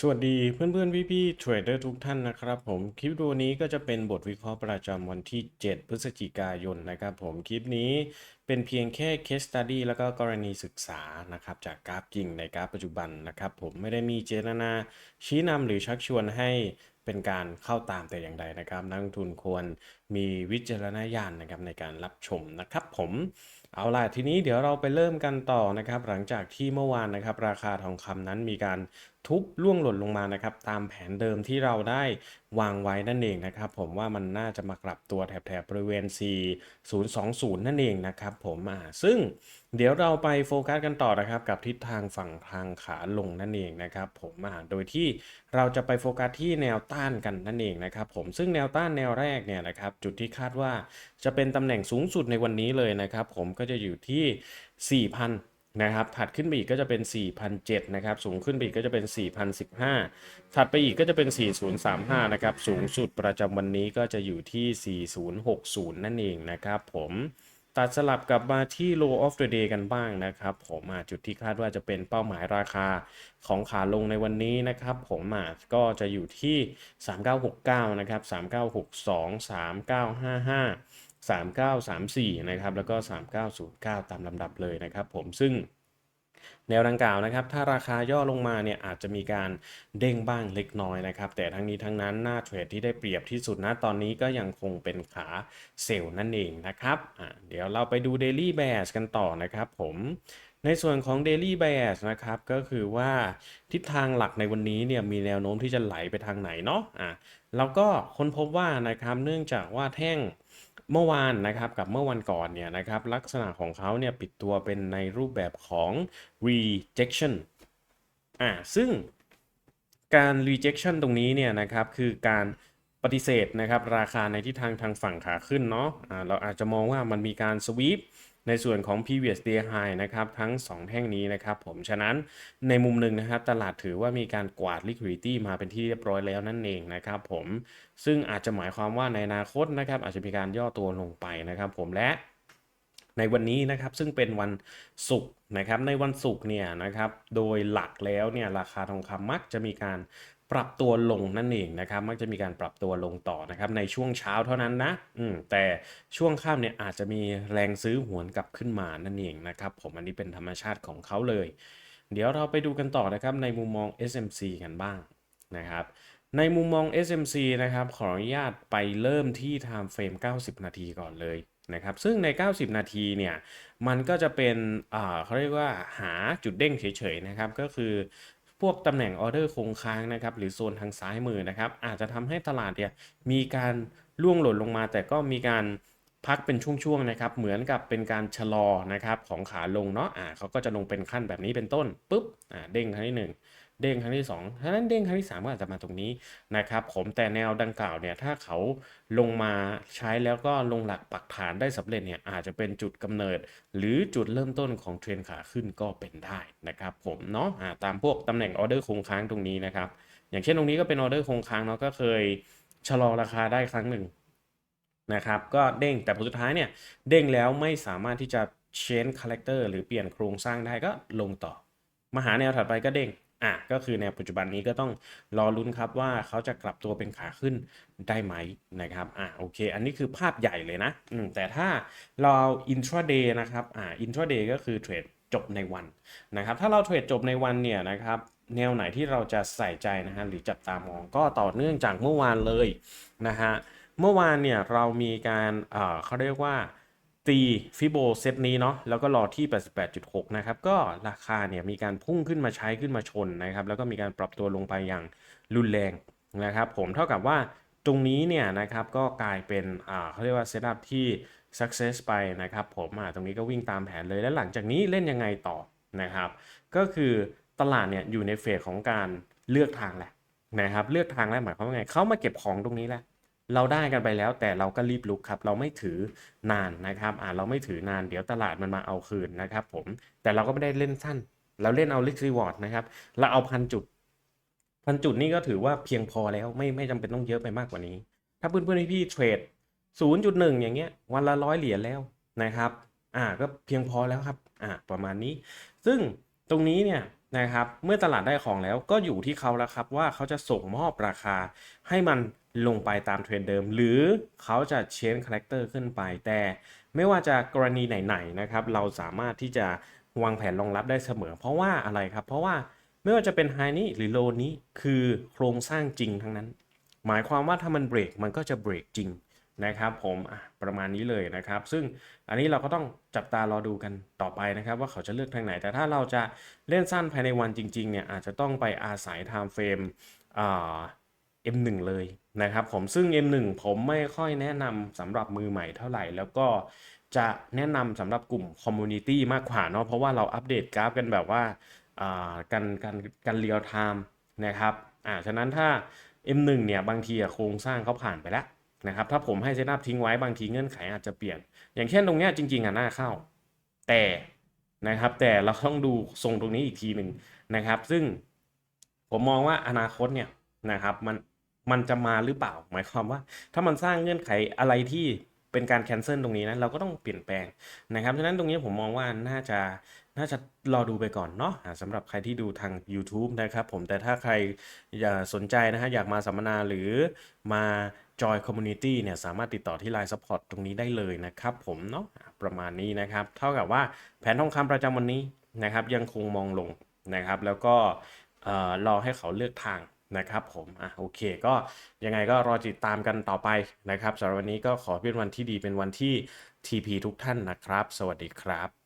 สวัสดีเพื่อนๆพี่ๆเทรดเดอร์ทุกท่านนะครับผมคลิปดีโอนี้ก็จะเป็นบทวิเคราะห์ประจำวันที่ 7 พฤศจิกายนนะครับผมคลิปนี้เป็นเพียงแค่ case study แล้วก็กรณีศึกษานะครับจากกราฟจริงในกราฟปัจจุบันนะครับผมไม่ได้มีเจตนาชี้นำหรือชักชวนให้เป็นการเข้าตามแต่อย่างใดนะครับ นักลงทุนควรมีวิจารณญาณนะครับในการรับชมนะครับผม เอาล่ะทีนี้เดี๋ยวเราไปเริ่มกันต่อนะครับ หลังจากที่เมื่อวานนะครับ ราคาทองคำนั้นมีการทุบล่วงหล่นลงมานะครับ ตามแผนเดิมที่เราได้วางไว้นั่นเองนะครับ ผมว่ามันน่าจะมากลับตัวแถบๆบริเวณ 4020 นั่นเองนะครับ ผมอ่าซึ่งเดี๋ยวเราไปโฟกัสกันต่อนะครับ กับทิศทางฝั่งทางขาลงนั่นเองนะครับ ผมอ่าโดยที่เราจะไปโฟกัสที่แนวต้านกันนั่นเองนะครับผมซึ่งแนวต้านแนวแรกเนี่ยนะครับ จุดที่คาดว่าจะเป็นตำแหน่งสูงสุดในวันนี้เลยนะครับ ผมก็จะอยู่ที่ 4,000 นะครับถัดขึ้นไปอีกก็จะเป็น 4,007นะครับสูงขึ้นไปอีกก็จะเป็น 4,015 ถัดไปอีกก็จะเป็น 4035นะครับสูงสุดประจำวันนี้ก็จะอยู่ที่ 4060 นั่นเองนะครับผมตัดสลับกลับมาที่ low of the day กันบ้างนะครับ ผมอะจุดที่คาดว่าจะเป็นเป้าหมายราคาของขาลงในวันนี้นะครับ ผมอะก็จะอยู่ที่ 3969 นะครับ 3962 3955 3934 นะครับ แล้วก็ 3909 ตามลำดับเลยนะครับผมซึ่ง แนวดังกล่าวนะครับ ถ้าราคาย่อลงมาเนี่ยอาจจะมีการเด้งบ้างเล็กน้อยนะครับ แต่ทั้งนี้ทั้งนั้นหน้าเทรดที่ได้เปรียบที่สุดนะตอนนี้ก็ยังคงเป็นขาเซลล์นั่นเองนะครับอะเดี๋ยวเราไปดู Daily b a s กันต่อนะครับผมในส่วนของ Daily Bias นะครับก็คือว่าทิศทางหลักในวันนี้เนี่ยมีแนวโน้มที่จะไหลไปทางไหนเนาะอะแล้วก็ค้นพบว่านะครับเนื่องจากว่าแท่ง เมื่อวานนะครับกับเมื่อวันก่อนเนี่ยนะครับลักษณะของเขาเนี่ยปิดตัวเป็นในรูปแบบของ rejection อ่าซึ่งการ rejection ตรงนี้เนี่ยนะครับคือการปฏิเสธนะครับราคาในทิศทางทางฝั่งขาขึ้นเนาะอ่าเราอาจจะมองว่ามันมีการ sweep ในส่วนของ previous day high นะครับทั้ง 2 แท่งนี้นะครับผมฉะนั้นในมุมหนึ่งนะครับตลาดถือว่ามีการกวาด liquidity มาเป็นที่เรียบร้อยแล้วนั่นเองนะครับผมซึ่งอาจจะหมายความว่าในอนาคตนะครับอาจจะมีการย่อตัวลงไปนะครับผมและ ในวันนี้นะครับซึ่งเป็นวันศุกร์นะครับในวันศุกร์เนี่ยนะครับโดยหลักแล้วเนี่ยราคาทองคำมักจะมีการปรับตัวลงนั่นเองนะครับ มักจะมีการปรับตัวลงต่อนะครับในช่วงเช้าเท่านั้นนะอืมแต่ช่วงค่ำเนี่ยอาจจะมีแรงซื้อหวนกลับขึ้นมานั่นเองนะครับ ผมอันนี้เป็นธรรมชาติของเขาเลย เดี๋ยวเราไปดูกันต่อนะครับในมุมมอง SMC กันบ้างนะครับ ในมุมมอง SMC นะครับขออนุญาตไปเริ่มที่ time frame 90 นาทีก่อนเลย นะครับซึ่งใน 90 นาทีเนี่ยมันก็จะเป็นเขาเรียกว่าหาจุดเด้งเฉยๆนะครับก็คือพวกตำแหน่งออเดอร์คงค้างนะครับหรือโซนทางซ้ายมือนะครับอาจจะทำให้ตลาดเนี่ยมีการล่วงหล่นลงมา แต่ก็มีการพักเป็นช่วงๆนะครับเหมือนกับเป็นการชะลอนะครับของขาลงเนาะอ่าเขาก็จะลงเป็นขั้นแบบนี้เป็นต้นปุ๊บอ่าเด้งครั้งที่หนึ่ง เด้งครั้งที่2ถ้านั้นเด้งครั้งที่3ก็อาจจะมาตรงนี้นะครับ ผมแต่แนวดังกล่าวเนี่ยถ้าเขาลงมาใช้แล้วก็ลงหลักปักฐานได้สำเร็จเนี่ยอาจจะเป็นจุดกำเนิด หรือจุดเริ่มต้นของเทรนขาขึ้นก็เป็นได้นะครับ ผมเนาะตามพวกตำแหน่งออเดอร์คงค้างตรงนี้นะครับ อย่างเช่นตรงนี้ก็เป็นออเดอร์คงค้างเนาะก็เคยชะลอราคาได้ครั้งหนึ่งนะครับ ก็เด้งแต่ผลสุดท้ายเนี่ยเด้งแล้วไม่สามารถที่จะ change character หรือเปลี่ยนโครงสร้างได้ก็ลงต่อ มาหาแนวถัดไปก็เด้ง อะก็คือแนปัจจุบันนี้ก็ต้องรอลุ้นครับว่าเขาจะกลับตัวเป็นขาขึ้นได้ไหมนะครับอะโอเค อันนี้คือภาพใหญ่เลยนะอืมแต่ถ้าเรา intraday นะครับอ่า intraday ก็คือเทรดจบในวันนะครับถ้าเราเทรดจบในวันเนี่ยนะครับแนวไหนที่เราจะใส่ใจนะฮะหรือจับตามองก็ต่อเนื่องจากเมื่อวานเลยนะฮะเมื่อวานเนี่ยเรามีการเอ่อเขาเรียกว่า ตีฟิโบเซตนี้เนาะแล้วก็รอที่ 88.6 นะครับ ก็ราคาเนี่ยมีการพุ่งขึ้นมาใช้ขึ้นมาชนนะครับ แล้วก็มีการปรับตัวลงไปอย่างรุนแรงนะครับผมเท่ากับว่าตรงนี้เนี่ยนะครับก็กลายเป็นอ่าเขาเรียกว่าเซตอัพที่ success ไปนะครับผมอ่าตรงนี้ก็วิ่งตามแผนเลยแล้วหลังจากนี้เล่นยังไงต่อนะครับ ก็คือตลาดเนี่ยอยู่ในเฟสของการเลือกทางแหละนะครับเลือกทางแล้วหมายความว่าไงเขามาเก็บของตรงนี้แหละ เราได้กันไปแล้ว แต่เราก็รีบลุกครับ เราไม่ถือนานนะครับอ่าเราไม่ถือนานเดี๋ยวตลาดมันมาเอาคืนนะครับผมแต่เราก็ไม่ได้เล่นสั้น เราเล่นเอา risk reward นะครับเราเอาพันจุดพันจุดนี่ก็ถือว่าเพียงพอแล้วไม่ไม่จำเป็นต้องเยอะไปมากกว่านี้ ถ้าเพื่อนเพื่อนพี่เทรด 0.1 อย่างเงี้ยวันละร้อยเหรียญแล้วนะครับ อ่าก็เพียงพอแล้วครับ อ่าประมาณนี้ ซึ่งตรงนี้เนี่ย นะครับ เมื่อตลาดได้ของแล้วก็อยู่ที่เขาแล้วครับว่าเขาจะส่งมอบราคาให้มันลงไปตามเทรนเดิม หรือเขาจะเชนคาแรคเตอร์ขึ้นไป แต่ไม่ว่าจะกรณีไหนๆนะครับ เราสามารถที่จะวางแผนรองรับได้เสมอ เพราะว่าอะไรครับ เพราะว่าไม่ว่าจะเป็นไฮนี้หรือโลนี้คือโครงสร้างจริงทั้งนั้น หมายความว่าถ้ามันเบรกมันก็จะเบรกจริง นะครับผมประมาณนี้เลยนะครับ ซึ่งอันนี้เราก็ต้องจับตารอดูกันต่อไปนะครับ ว่าเขาจะเลือกทางไหน แต่ถ้าเราจะเล่นสั้นภายในวันจริงๆเนี่ยอาจจะต้องไปอาศัย time frame อ่า M1 เลยนะครับผมซึ่ง M1 ผมไม่ค่อยแนะนำสำหรับมือใหม่เท่าไหร่ แล้วก็จะแนะนำสำหรับกลุ่ม Community มากกว่าเนาะเพราะว่าเราอัปเดตกราฟกันแบบว่ากันกันกันเรียลไทม์นะครับอ่าฉะนั้นถ้า M1 เนี่ยบางทีโครงสร้างเขาผ่านไปแล้ว นะครับถ้าผมให้เซตอัพทิ้งไว้บางทีเงื่อนไขอาจจะเปลี่ยน อย่างเช่นตรงเนี้ยจริงๆอะน่าเข้า แต่นะครับแต่เราต้องดูทรงตรงนี้อีกทีหนึ่งนะครับ ซึ่งผมมองว่าอนาคตเนี่ยนะครับมันมันจะมาหรือเปล่า หมายความว่า ถ้ามันสร้างเงื่อนไขอะไรที่เป็นการแคนเซิลตรงนี้นะเราก็ต้องเปลี่ยนแปลงนะครับฉะนั้นตรงนี้ผมมองว่าน่าจะน่าจะรอดูไปก่อนเนาะสำหรับใครที่ดูทาง YouTube นะครับผมแต่ถ้าใครอยากสนใจนะฮะอยากมาสัมมนาหรือมา จอยคอมมูนิตี้เนี่ยสามารถติดต่อที่ Line Support ตรงนี้ได้เลยนะครับผมเนาะประมาณนี้นะครับ เท่ากับว่าแผนทองคำประจำวันนี้นะครับยังคงมองลงนะครับ แล้วก็เอ่อรอให้เขาเลือกทางนะครับผมอะโอเคก็ยังไงก็รอติดตามกันต่อไปนะครับสำหรับวันนี้ก็ขอเป็นวันที่ดีเป็นวันที่ TP ทุกท่านนะครับ สวัสดีครับ